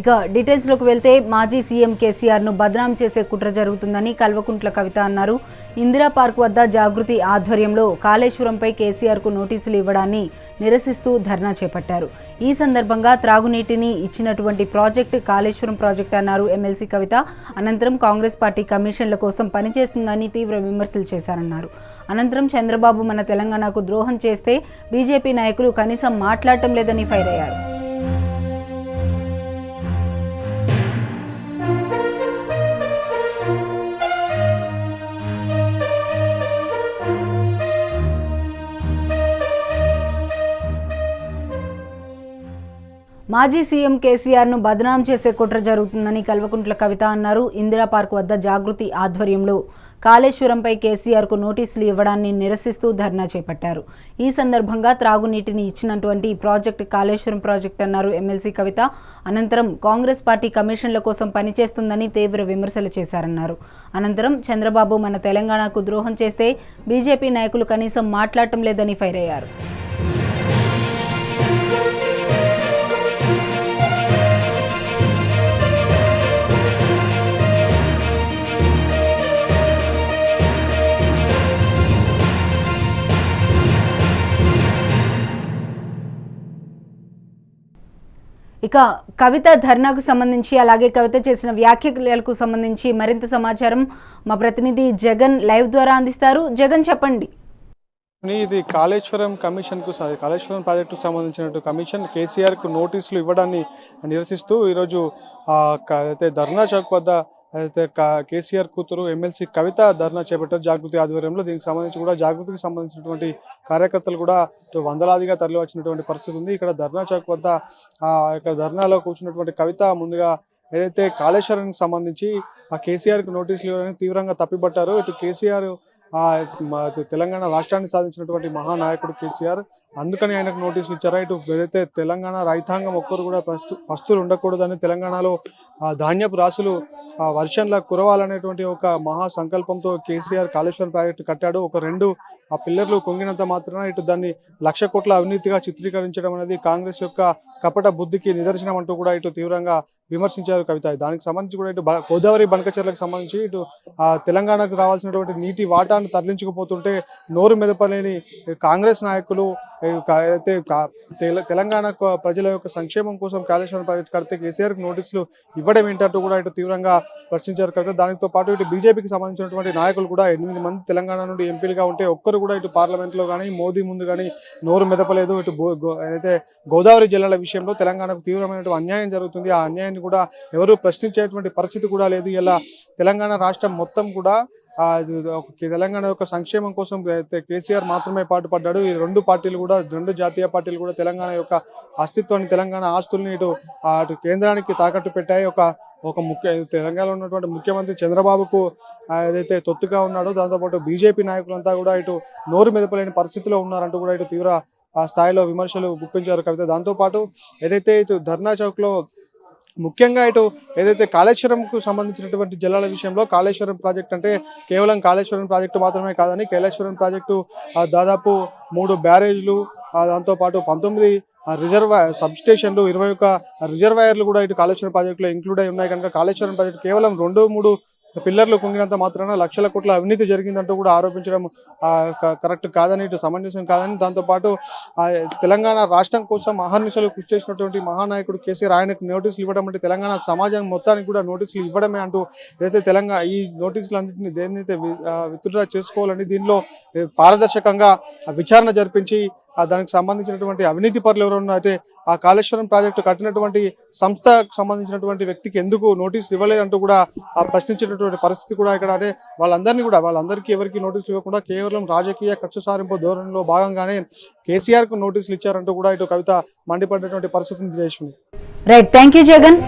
ఇక డీటెయిల్స్లోకి వెళ్తే మాజీ సీఎం కేసీఆర్ను బదనాం చేసే కుట్ర జరుగుతుందని కల్వకుంట్ల కవిత అన్నారు. ఇందిరా పార్క్ వద్ద జాగృతి ఆధ్వర్యంలో కాళేశ్వరంపై కేసీఆర్కు నోటీసులు ఇవ్వడాన్ని నిరసిస్తూ ధర్నా చేపట్టారు. ఈ సందర్భంగా త్రాగునీటిని ఇచ్చినటువంటి ప్రాజెక్టు కాళేశ్వరం ప్రాజెక్టు అన్నారు ఎమ్మెల్సీ కవిత. అనంతరం కాంగ్రెస్ పార్టీ కమిషన్ల కోసం పనిచేస్తుందని తీవ్ర విమర్శలు చేశారన్నారు. అనంతరం చంద్రబాబు మన తెలంగాణకు ద్రోహం చేస్తే బీజేపీ నాయకులు కనీసం మాట్లాడటం లేదని ఫైర్ అయ్యారు. మాజీ సీఎం కేసీఆర్ను బదనాం చేసే కుట్ర జరుగుతుందని కల్వకుంట్ల కవిత అన్నారు. ఇందిరా పార్క్ వద్ద జాగృతి ఆధ్వర్యంలో కాళేశ్వరంపై కేసీఆర్కు నోటీసులు ఇవ్వడాన్ని నిరసిస్తూ ధర్నా చేపట్టారు. ఈ సందర్భంగా త్రాగునీటిని ఇచ్చినటువంటి ప్రాజెక్టు కాళేశ్వరం ప్రాజెక్ట్ అన్నారు ఎమ్మెల్సీ కవిత. అనంతరం కాంగ్రెస్ పార్టీ కమిషన్ల కోసం పనిచేస్తుందని తీవ్ర విమర్శలు చేశారన్నారు. అనంతరం చంద్రబాబు మన తెలంగాణకు ద్రోహం చేస్తే బీజేపీ నాయకులు కనీసం మాట్లాడటం లేదని ఫైర్ అయ్యారు. ఇక కవిత ధర్నాకు సంబంధించి అలాగే కవిత చేసిన వ్యాఖ్యలకు సంబంధించి మరింత సమాచారం మా ప్రతినిధి జగన్ లైవ్ ద్వారా అందిస్తారు. జగన్ చెప్పండి. ఇది కాళేశ్వరం కమిషన్కు కాళేశ్వరం ప్రాజెక్టుకు సంబంధించిన కమిషన్ కేసీఆర్కు నోటీసులు ఇవ్వడాన్ని నిరసిస్తూ ఈరోజు అయితే ధర్నా చౌక్ వద్ద అయితే కేసీఆర్ కూతురు ఎమ్మెల్సీ కవిత ధర్నా చేపట్టారు జాగృతి ఆధ్వర్యంలో దీనికి సంబంధించి కూడా జాగృతికి సంబంధించినటువంటి కార్యకర్తలు కూడా వందలాదిగా తరలి వచ్చినటువంటి పరిస్థితి ఉంది. ఇక్కడ ధర్నా చౌక్ వద్ద ఆ ఇక్కడ ధర్నాలో కూర్చున్నటువంటి కవిత ముందుగా ఏదైతే కాళేశ్వరానికి సంబంధించి ఆ కేసీఆర్కి నోటీసులు ఇవ్వడానికి తీవ్రంగా తప్పిపట్టారు. ఇటు కేసీఆర్ మా తెలంగాణ రాష్ట్రాన్ని సాధించినటువంటి మహానాయకుడు కేసీఆర్ అందుకని ఆయనకు నోటీసులు ఇచ్చారా? ఇటు ఏదైతే తెలంగాణ రైతాంగం ఒక్కరు కూడా పస్తు పస్తులు ఉండకూడదని తెలంగాణలో ఆ ధాన్యపు రాసులు ఆ వర్షంలా కురవాలనేటువంటి ఒక మహా సంకల్పంతో కేసీఆర్ కాళేశ్వరం ప్రాజెక్టు కట్టాడు. ఒక రెండు ఆ పిల్లర్లు కొంగినంత మాత్రాన ఇటు దాన్ని లక్ష కోట్ల అవినీతిగా చిత్రీకరించడం అనేది కాంగ్రెస్ యొక్క కపట బుద్ధికి నిదర్శనం అంటూ కూడా ఇటు తీవ్రంగా విమర్శించారు కవిత. దానికి సంబంధించి కూడా ఇటు గోదావరి బనకచర్లకు సంబంధించి ఇటు ఆ తెలంగాణకు రావాల్సినటువంటి నీటి వాటాను తరలించుకుపోతుంటే నోరు మెదపలేని కాంగ్రెస్ నాయకులు అయితే తెలంగాణ ప్రజల యొక్క సంక్షేమం కోసం కాళేశ్వరం ప్రాజెక్టు కడితే కేసీఆర్కి నోటీసులు ఇవ్వడం ఏంటంటూ కూడా ఇటు తీవ్రంగా ప్రశ్నించారు కదా. దానితో పాటు ఇటు బీజేపీకి సంబంధించినటువంటి నాయకులు కూడా ఎనిమిది మంది తెలంగాణ నుండి ఎంపీలుగా ఉంటే ఒక్కరు కూడా ఇటు పార్లమెంట్లో కానీ మోదీ ముందు కానీ నోరు మెదపలేదు. ఇటు గో- అయితే గోదావరి జిల్లాల విషయంలో తెలంగాణకు తీవ్రమైనటువంటి అన్యాయం జరుగుతుంది. ఆ అన్యాయాన్ని కూడా ఎవరు ప్రశ్నించేటువంటి పరిస్థితి కూడా లేదు. ఇలా తెలంగాణ రాష్ట్రం మొత్తం కూడా తెలంగాణ యొక్క సంక్షేమం కోసం కేసీఆర్ మాత్రమే పాటుపడ్డాడు ఈ రెండు పార్టీలు కూడా రెండు జాతీయ పార్టీలు కూడా తెలంగాణ యొక్క అస్తిత్వాన్ని తెలంగాణ ఆస్తుల్ని ఇటు అటు కేంద్రానికి తాకట్టు పెట్టాయి. ఒక ఒక ముఖ్య తెలంగాణలో ఉన్నటువంటి ముఖ్యమంత్రి చంద్రబాబుకు ఏదైతే తొత్తుగా ఉన్నాడో దాంతోపాటు బీజేపీ నాయకులంతా కూడా ఇటు నోరు మెదపలేని పరిస్థితిలో ఉన్నారంటూ కూడా ఇటు తీవ్ర ఆ స్థాయిలో విమర్శలు గుప్పించారు కవిత. దాంతోపాటు ఏదైతే ఇటు ధర్నా చౌక్లో ముఖ్యంగా ఇటు ఏదైతే కాళేశ్వరంకు సంబంధించినటువంటి జలాల విషయంలో కాళేశ్వరం ప్రాజెక్ట్ అంటే కేవలం కాళేశ్వరం ప్రాజెక్టు మాత్రమే కాదని కాళేశ్వరం ప్రాజెక్టు దాదాపు మూడు బ్యారేజ్లు దాంతోపాటు పంతొమ్మిది రిజర్వా సబ్ స్టేషన్లు ఇరవై ఒక్క రిజర్వాయర్లు కూడా ఇటు కాళేశ్వరం ప్రాజెక్టులో ఇంక్లూడ్ అయి ఉన్నాయి. కనుక కాళేశ్వరం ప్రాజెక్టు కేవలం రెండు మూడు పిల్లర్లు కుంగినంత మాత్రాన లక్షల కోట్ల అవినీతి జరిగిందంటూ కూడా ఆరోపించడం క- కరెక్ట్ కాదని ఇటు సమంజసం కాదని. దాంతోపాటు తెలంగాణ రాష్ట్రం కోసం అహర్నిశలు కృషి చేసినటువంటి మహానాయకుడు కేసీఆర్ ఆయనకు నోటీసులు ఇవ్వడం అంటే తెలంగాణ సమాజం మొత్తానికి కూడా నోటీసులు ఇవ్వడమే అంటూ ఏదైతే తెలంగాణ ఈ నోటీసులు అన్నింటినీ దేన్నైతే విత్డ్రా చేసుకోవాలని దీనిలో పారదర్శకంగా విచారణ జరిపించి దానికి సంబంధించినటువంటి అవినీతి పరులు ఎవరు అయితే ఆ కాళేశ్వరం ప్రాజెక్టు కట్టినటువంటి సంస్థకు సంబంధించినటువంటి వ్యక్తికి ఎందుకు నోటీసులు ఇవ్వలేదంటూ కూడా ఆ ప్రశ్నించినటువంటి పరిస్థితి కూడా ఇక్కడ అంటే వాళ్ళందరినీ కూడా వాళ్ళందరికీ ఎవరికి నోటీసులు ఇవ్వకుండా కేవలం రాజకీయ కక్ష సారింపు ధోరణిలో భాగంగానే కేసీఆర్కు నోటీసులు ఇచ్చారంటూ కూడా ఇటు కవిత మండిపడినటువంటి పరిస్థితిని చేసింది రైట్ థ్యాంక్ జగన్